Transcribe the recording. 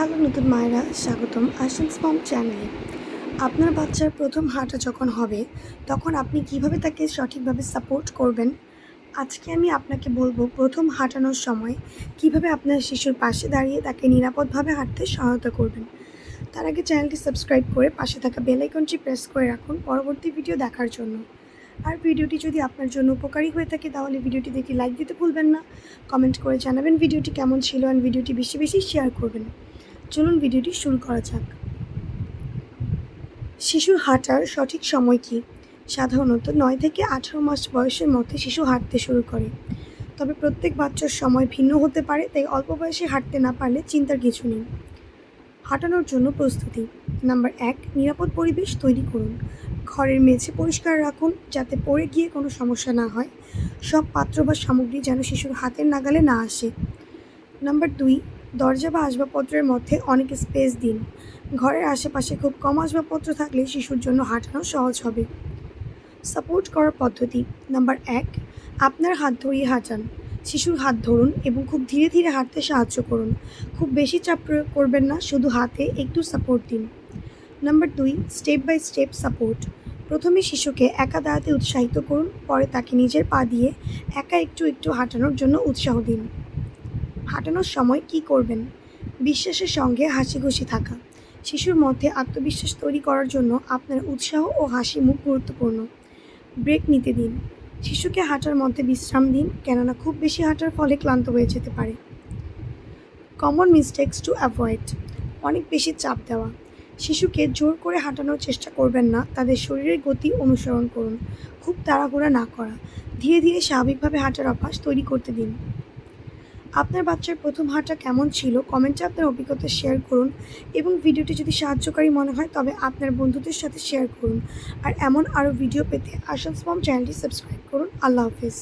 Hello নতুন মায়েরা, স্বাগতম আশিস মম চ্যানেলে। আপনার বাচ্চার প্রথম হাঁটা যখন হবে, তখন আপনি কীভাবে তাকে সঠিকভাবে সাপোর্ট করবেন? আজকে আমি আপনাকে বলব প্রথম হাঁটানোর সময় কীভাবে আপনার শিশুর পাশে দাঁড়িয়ে তাকে নিরাপদভাবে হাঁটতে সহায়তা করবেন। তার আগে চ্যানেলটি সাবস্ক্রাইব করে পাশে থাকা বেল আইকনটি প্রেস করে রাখুন পরবর্তী ভিডিও দেখার জন্য। আর ভিডিওটি যদি আপনার জন্য উপকারী হয়ে থাকে, তাহলে ভিডিওটি দেখে লাইক দিতে ভুলবেন না। কমেন্ট করে জানাবেন ভিডিওটি কেমন ছিল আর ভিডিওটি বেশি বেশি শেয়ার করবেন। চলুন ভিডিওটি শুরু করা যাক। শিশুর হাঁটার সঠিক সময় কি? সাধারণত নয় থেকে আঠারো মাস বয়সের মধ্যে শিশু হাঁটতে শুরু করে। তবে প্রত্যেক বাচ্চার সময় ভিন্ন হতে পারে, তাই অল্প বয়সে হাঁটতে না পারলে চিন্তার কিছু নেই। হাঁটানোর জন্য প্রস্তুতি। নাম্বার এক, নিরাপদ পরিবেশ তৈরি করুন। ঘরের মেঝে পরিষ্কার রাখুন, যাতে পড়ে গিয়ে কোনো সমস্যা না হয়। সব পাত্র বা সামগ্রী যেন শিশুর হাতের নাগালে না আসে। নাম্বার দুই দরজা বা আসবাবপত্রের মধ্যে অনেক স্পেস দিন। ঘরের আশেপাশে খুব কম আসবাবপত্র থাকলে শিশুর জন্য হাঁটানো সহজ হবে। সাপোর্ট করার পদ্ধতি। নাম্বার এক, আপনার হাত ধরিয়ে হাঁটান। শিশুর হাত ধরুন এবং খুব ধীরে ধীরে হাঁটতে সাহায্য করুন। খুব বেশি চাপ প্রয়োগ করবেন না, শুধু হাতে একটু সাপোর্ট দিন। নাম্বার দুই, স্টেপ বাই স্টেপ সাপোর্ট। প্রথমে শিশুকে একা দাঁড়াতে উৎসাহিত করুন, পরে তাকে নিজের পা দিয়ে একা একটু একটু হাঁটানোর জন্য উৎসাহ দিন। হাঁটানোর সময় কি করবেন? বিশ্বাসের সঙ্গে হাসি খুশি থাকা। শিশুর মধ্যে আত্মবিশ্বাস তৈরি করার জন্য আপনার উৎসাহ ও হাসি মুখ গুরুত্বপূর্ণ। ব্রেক নিতে দিন। শিশুকে হাঁটার মধ্যে বিশ্রাম দিন, কেননা খুব বেশি হাঁটার ফলে ক্লান্ত হয়ে যেতে পারে। কমন মিস্টেক্স টু অ্যাভয়েড অনেক বেশি চাপ দেওয়া। শিশুকে জোর করে হাঁটানোর চেষ্টা করবেন না, তাদের শরীরের গতি অনুসরণ করুন। খুব তাড়াহুড়া না করা। ধীরে ধীরে স্বাভাবিকভাবে হাঁটার অভ্যাস তৈরি করতে দিন। আপনার বাচ্চার প্রথম হাঁটা কেমন ছিল? কমেন্টে আপনার অভিজ্ঞতা শেয়ার করুন এবং ভিডিওটি যদি সাহায্যকারী মনে হয়, তবে আপনার বন্ধুদের সাথে শেয়ার করুন। আর এমন আরও ভিডিও পেতে আসাম মম চ্যানেলটি সাবস্ক্রাইব করুন। আল্লাহ হাফিজ।